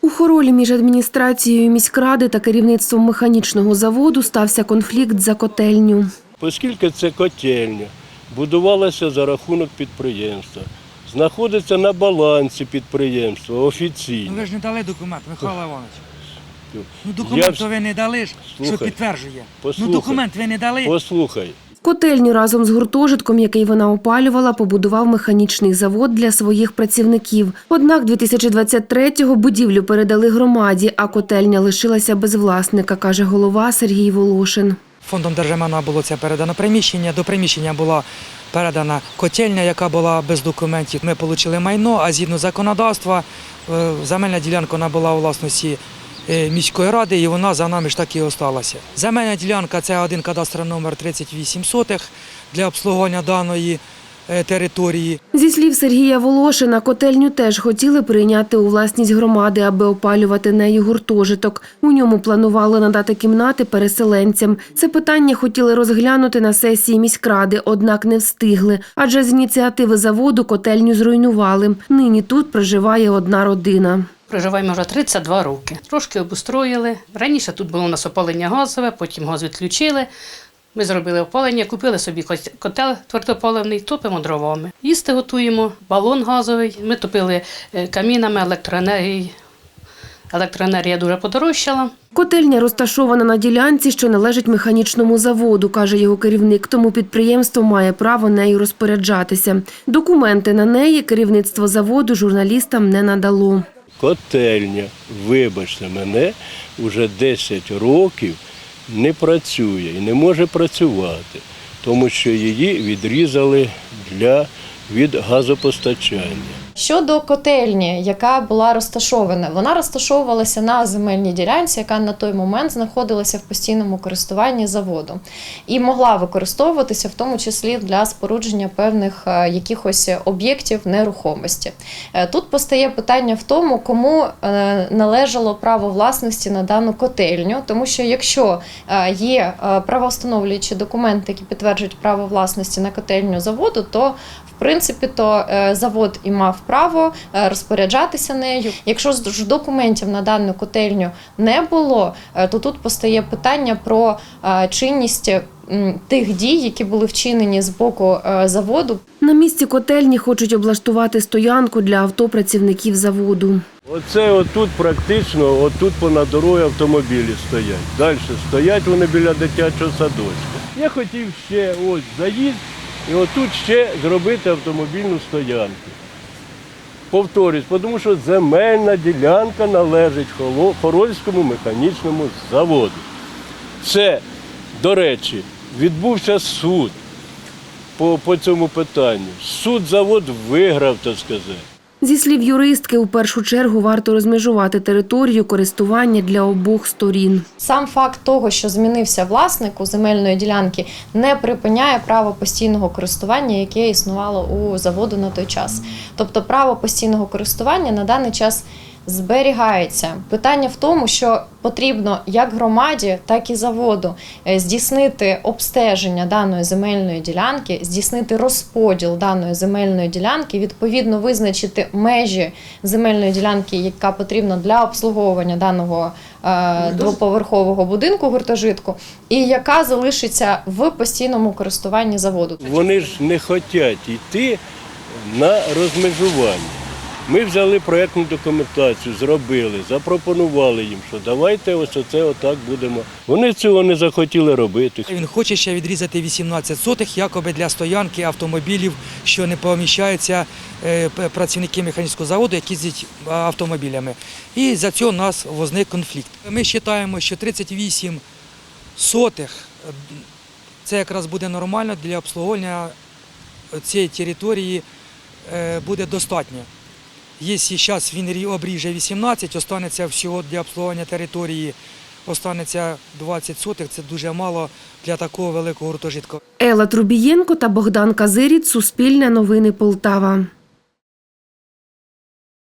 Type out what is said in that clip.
У хоролі між адміністрацією міськради та керівництвом механічного заводу стався конфлікт за котельню. Оскільки це котельня, будувалася за рахунок підприємства, знаходиться на балансі підприємства Ну офіційно. ви ж не дали документ, Михайло Іванович. Ну документ то ви не дали ж, що Слухай, підтверджує. послухай. Ну документ ви не дали. Послухай, Котельню разом з гуртожитком, який вона опалювала, побудував механічний завод для своїх працівників. Однак 2023-го будівлю передали громаді, а котельня лишилася без власника, каже голова Сергій Волошин. Фондом держмайна було це передано приміщення. До приміщення була передана котельня, яка була без документів. Ми отримали майно, а згідно законодавства, е, земельна ділянка вона була у власності міської ради, і вона за нами ж так і осталася. Земельна ділянка це один кадастровий номер 38 сотих для обслуговування даної е, території. Зі слів Сергія Волошина, котельню теж хотіли прийняти у власність громади, аби опалювати нею гуртожиток. У ньому планували надати кімнати переселенцям. Це питання хотіли розглянути на сесії міськради, однак не встигли. Адже з ініціативи заводу котельню зруйнували. Нині тут проживає одна родина. Проживаємо вже 32 роки. Трошки обустроїли. Раніше тут було у нас опалення газове, потім газ відключили. Ми зробили опалення, купили собі кот- котел твердопаливний, топимо дровами. Їсти готуємо, балон газовий. Ми топили е, камінами електроенергії. Електроенергія дуже подорожчала. Котельня розташована на ділянці, що належить механічному заводу, каже його керівник. Тому підприємство має право нею розпоряджатися. Документи на неї керівництво заводу журналістам не надало. Котельня, вибачте мене, вже 10 років не працює і не може працювати, тому що її відрізали для від газопостачання. Щодо котельні, яка була розташована, вона розташовувалася на земельній ділянці, яка на той момент знаходилася в постійному користуванні заводу, і могла використовуватися в тому числі для спорудження певних е, якихось об'єктів нерухомості. Е, Тут постає питання в тому, кому е, належало право власності на дану котельню, тому що якщо є правовстановлюючі документи, які підтверджують право власності на котельню заводу, то в принципі, то завод і мав право е, розпоряджатися нею. Якщо ж документів на дану котельню не було, е, то тут постає питання про е, чинність тих дій, які були вчинені з боку заводу На місці котельні хочуть облаштувати стоянку для авто працівників заводу. Оце отут практично, отут понад дорогою автомобілі стоять. Далі стоять вони біля дитячого садочка. Я хотів ще ось заїзд і отут ще зробити автомобільну стоянку. Повторюсь, тому що земельна ділянка належить Хорольському механічному заводу. Це, до речі, відбувся суд по, по цьому питанню. Суд завод виграв, так сказати. Зі слів юристки, у першу чергу варто розмежувати територію користування для обох сторін. Сам факт того, що змінився власник у земельної ділянки, не припиняє право постійного користування, яке існувало у заводу на той час. Тобто право постійного користування на даний час зберігається. Питання в тому, що потрібно як громаді, так і заводу е, здійснити обстеження даної земельної ділянки, здійснити розподіл даної земельної ділянки, відповідно визначити межі земельної ділянки, яка потрібна для обслуговування даного е, двоповерхового будинку гуртожитку, і яка залишиться в постійному користуванні заводу. Вони ж не хочуть йти на розмежування. Ми взяли проєктну документацію, зробили, запропонували їм, що давайте ось оце отак будемо. Вони цього не захотіли робити. Він хоче ще відрізати 18 сотих, якоби для стоянки автомобілів, що не поміщаються е, працівники механічного заводу, які їздять автомобілями. І за цього у нас возник конфлікт. Ми вважаємо, що 38 сотих це якраз буде нормально для обслуговування цієї території е, буде достатньо. Якщо зараз він обріже 18, останеться всього для обслуговування території, останеться 20 сотих, це дуже мало для такого великого гуртожитку. Ела Трубієнко та Богдан Казиріт. Суспільне новини Полтава.